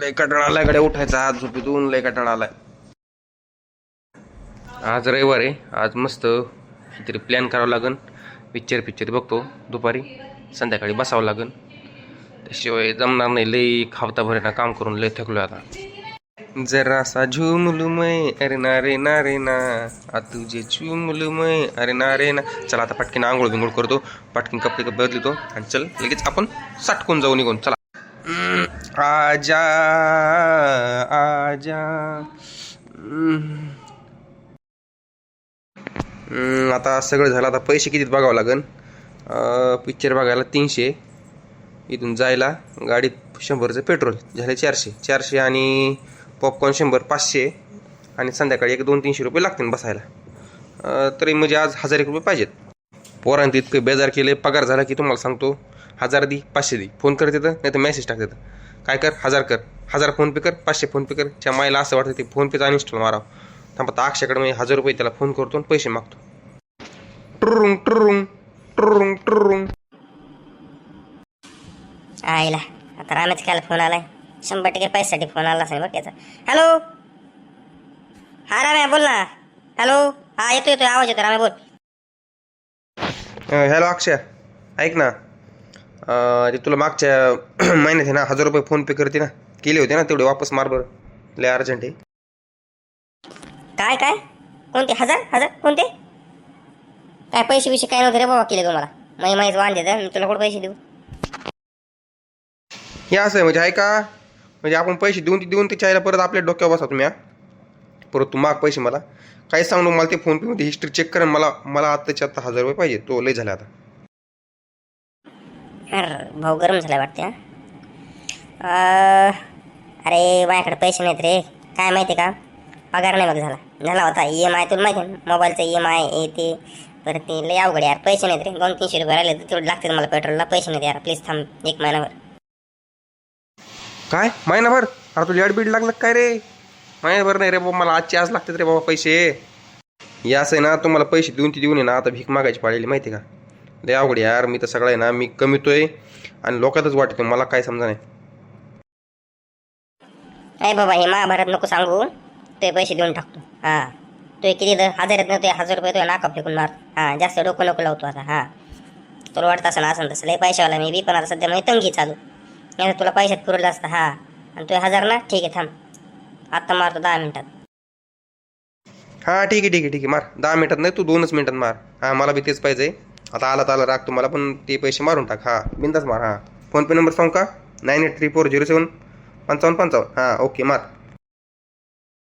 लय कटाळा कडे उठायचा. आज झोपेतून लय कटाळा आलाय. आज रविवार आहे. आज मस्त काहीतरी प्लॅन करावं लागन. पिक्चर पिक्चर बघतो. दुपारी संध्याकाळी बसावं लागन. त्याशिवाय जमणार नाही. लई खावता भरेना काम करून लय थकलो आता. जरासा झुमलुमय. अरे ना रे ना रे ना. आ तुझे झुमलुमय. अरे ना रे ना. चला आता पटकीन आंघोळ बिंघोळ करतो. पटकीन कपडे कपडे बदलतो. आणि चल लगेच आपण साटकून जाऊ निघून. चला. आजा आजा आता सगळं झालं. आता पैसे कितीत बघावं लागेल पिक्चर बघायला तीनशे. इथून जायला गाडीत शंभरचं पेट्रोल झाले चारशे. चारशे आणि पॉपकॉर्न शंभर पाचशे. आणि संध्याकाळी एक दोन तीनशे रुपये लागतील बसायला. तरी म्हणजे आज हजार एक रुपये पाहिजेत. पोरांनी इतकं बेजार केले पगार झाला की तुम्हाला सांगतो हजार दी पाचशे दी. फोन करत येतं नाही तर मेसेज टाकत येतं. काय कर? हजार कर. हजार फोनपे कर पाचशे फोनपे कर. त्या मायला असं वाटतं ते फोनपेचा अनइन्स्टॉल मारावं. थांबा आता अक्षाकडे मी हजार रुपये त्याला फोन करतो आणि पैसे मागतो. ट्रुरुंग ट्रुरुंग ट्रुरुंग ट्रुरुंग आईला आता रामेच काल फोन आलाय? शंभर टक्के पैशासाठी फोन आला असेल बघ त्याचा. हॅलो हा रामे बोल ना. हॅलो हा येतो येतो आवाज येतो रामे बोल. हॅलो अक्षय ऐक ना. अं, ते तुला मागच्या महिन्यात आहे ना हजार रुपये फोन पे करते ना. केले होते ना तेवढे वापस मार बरं. लय अर्जंट आहे. काय काय? कोणते? हजार? हजार? कोणते? काय पैसे बिशे काय नव्हते रे बाबा केले तुम्हाला? माही माहीच वांदे तर मी तुला कुठे पैसे देऊ? हे असं आहे म्हणजे ऐका. म्हणजे आपण पैसे देऊन देऊन ते चायला परत आपल्या डोक्यावर बसा तुम्ही हा. परत तू माग पैसे मला. काही सांगू मला ते फोन पे मध्ये हिस्ट्री चेक करा मला मला आत्ताच्या आत्ता हजार रुपये पाहिजे. तो लय झाला आता. अरे भाऊ गरम झाला वाटते अरे माझ्याकडे पैसे नाहीत रे. काय माहिती का? पगार नाही बघ झाला. झाला होता. ई एम आय तुला माहिती आहे मोबाईलचं ई एम आय हे ते. परत ते लय अवघड यार. पैसे नाहीत रे. दोन तीनशे रुपये राहिले तेवढे लागतील मला पेट्रोलला. पैसे नाहीत यार. प्लीज थांब. एक महिनाभर. काय? महिनाभर? अरे तुला बीड लागलं काय रे? महिनाभर नाही रे बाबा मला आजचे आज लागतात रे बाबा पैसे. हे असं आहे ना तुम्हाला पैसे देऊन ती देऊन आहे ना आता भीक मागायची पाळलेली माहिती आहे का? लय आवड यार मी तर सगळं आहे ना मी कमीतोय आणि लोकातच वाटतो मला काय समजा नाही. नाही बाबा हे महाभारत नको सांगू. ते पैसे देऊन टाकतो. हां. तो किती द- हजार येत हजार रुपये तो नाका फेकून मार. हां जास्त डोकं नको लावतो आता हां. तुला वाटतं असं ना असं तसं लय पैशावाला मी बी पण आता सध्या मी तंगी चालू. नाही तुला पैशात पुरवलं असतं हां. आणि तो हजार ना ठीक आहे थांब. आत्ता मारतो दहा मिनिटात. हां ठीक आहे ठीक आहे ठीक आहे. मार. दहा मिनिटात नाही तू दोनच मिनिटात मार. हां मला बी तेच पाहिजे. आता आला तर आला राग तुम्हाला पण ते पैसे मारून टाक. हां बिंदास मार हां. फोनपे नंबर सांग का? Nine eight three four zero seven पंचावन्न पंचावन्न. हां ओके मार.